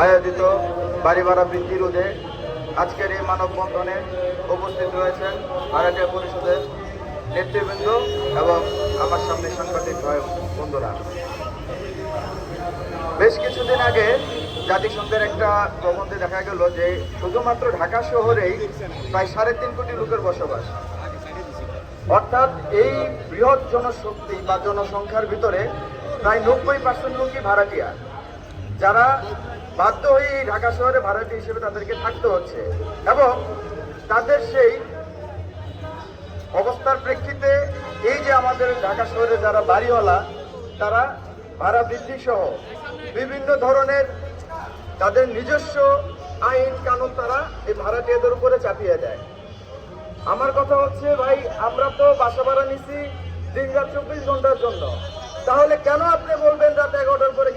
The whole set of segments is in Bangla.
আয়োজিত বাড়ি ভাড়া বৃদ্ধি রোধে আজকের এই মানববন্ধনে উপস্থিত রয়েছেন ভাড়াটিয়া পরিষদের নেতৃবৃন্দ এবং আমার সামনে সাংবাদিক ভাই বন্ধুরা। বেশ কিছুদিন আগে জাতিসংঘের একটা প্রবন্ধে দেখা গেল যে শুধুমাত্র ঢাকা শহরেই প্রায় সাড়ে তিন কোটি লোকের বসবাস। অর্থাৎ এই বৃহৎ জনশক্তি বা জনসংখ্যার ভিতরে প্রায় নব্বই পার্সেন্ট লোকই ভাড়াটিয়া। যারা বাধ্য হয়ে ঢাকা শহরে ভাড়াটি হিসেবে তাদেরকে থাকতে হচ্ছে এবং তাদের সেই অবস্থার প্রেক্ষিতে এই যে আমাদের ঢাকা শহরে যারা বাড়িওয়ালা, তারা ভাড়া বৃদ্ধি সহ বিভিন্ন ধরনের তাদের নিজস্ব আইন কানুন তারা এই ভাড়াটিয়াদের উপরে চাপিয়ে দেয়। আমার কথা হচ্ছে, ভাই, আমরা তো বাসা ভাড়া নিছি দিন রাত চব্বিশ ঘণ্টার জন্য। তাহলে কেন আপনি বলবেন রাত এগারোটার পরে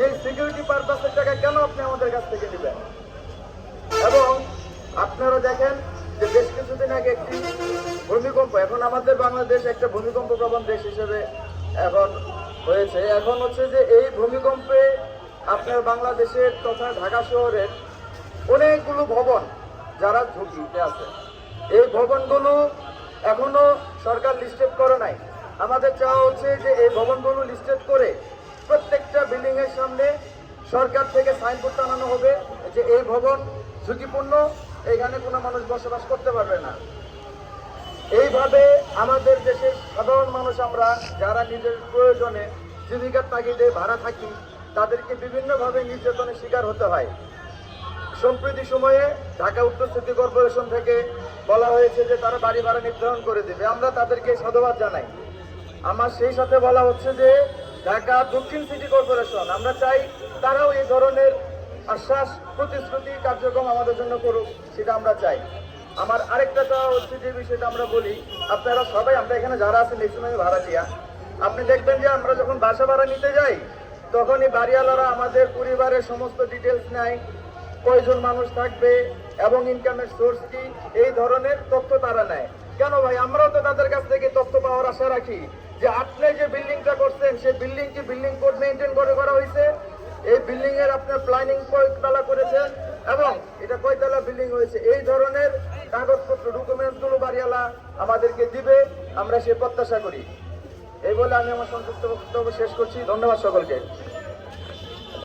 সেই সিকিউরিটি পারপাসের টাকা কেন আপনি আমাদের কাছ থেকে নেবেন? এবং আপনারা দেখেন যে বেশ কিছুদিন আগে একটি ভূমিকম্প, এখন আমাদের বাংলাদেশ একটা ভূমিকম্প প্রবণ দেশ হিসেবে এখন হয়েছে। এখন হচ্ছে যে এই ভূমিকম্পে আপনার বাংলাদেশের তথা ঢাকা শহরের অনেকগুলো ভবন যারা ঝুঁকিতে আছে। এই ভবনগুলো এখনও সরকার লিস্টেড করে নাই। আমাদের চাওয়া হচ্ছে যে এই ভবনগুলো লিস্টেড করে প্রত্যেকটা বিল্ডিং এর সামনে সরকার থেকে সাইনবোর্ড টানানো হবে যে এই ভবন ঝুঁকিপূর্ণ এখানে কোনো মানুষ বসবাস করতে পারবে না। এইভাবে আমাদের দেশের সাধারণ মানুষ আমরা যারা নিজের প্রয়োজনে জীবিকার তাগিদে ভাড়া থাকি, তাদেরকে বিভিন্নভাবে নির্যাতনের শিকার হতে হয়। সম্প্রতি সময়ে ঢাকা উত্তর সিটি কর্পোরেশন থেকে বলা হয়েছে যে তারা বাড়ি ভাড়া নির্ধারণ করে দেবে। আমরা তাদেরকে সাধুবাদ জানাই। আমার সেই সাথে বলা হচ্ছে যে ঢাকা দক্ষিণ সিটি কর্পোরেশন। আমরা চাই তারাও এই ধরনের আশ্বাস, প্রতিশ্রুতি, কার্যক্রম আমাদের জন্য করুক, সেটা আমরা চাই। আমার আরেকটা চাওয়া হচ্ছে যে বিষয়টা আমরা বলি, আপনারা সবাই, আমরা এখানে যারা আছেন ম্যাক্সিমাম ভাড়াটিয়া, আপনি দেখবেন যে আমরা যখন বাসা ভাড়া নিতে যাই, তখনই বাড়িওয়ালারা আমাদের পরিবারের সমস্ত ডিটেলস নেয়, কয়জন মানুষ থাকবে এবং ইনকামের সোর্স কি, এই ধরনের তথ্য তারা নেয়। কেন ভাই? আমরাও তো তাদের কাছ থেকে তথ্য পাওয়ার আশা রাখি। যে আপনি যে বিল্ডিংটা করছেন, সেই বিল্ডিং কি বিল্ডিং কোড মেনটেন করে করা হয়েছে? এই বিল্ডিং এর আপনার প্ল্যানিং কয়তলা করেছেন এবং এটা কয়তলা বিল্ডিং হয়েছে? এই ধরনের কাগজপত্র ডকুমেন্টসগুলো বাড়িওয়ালা আমাদেরকে দিবে, আমরা সে প্রত্যাশা করি। এই বলে আমি আমার সংক্ষিপ্ত বক্তব্য শেষ করছি। ধন্যবাদ সকলকে।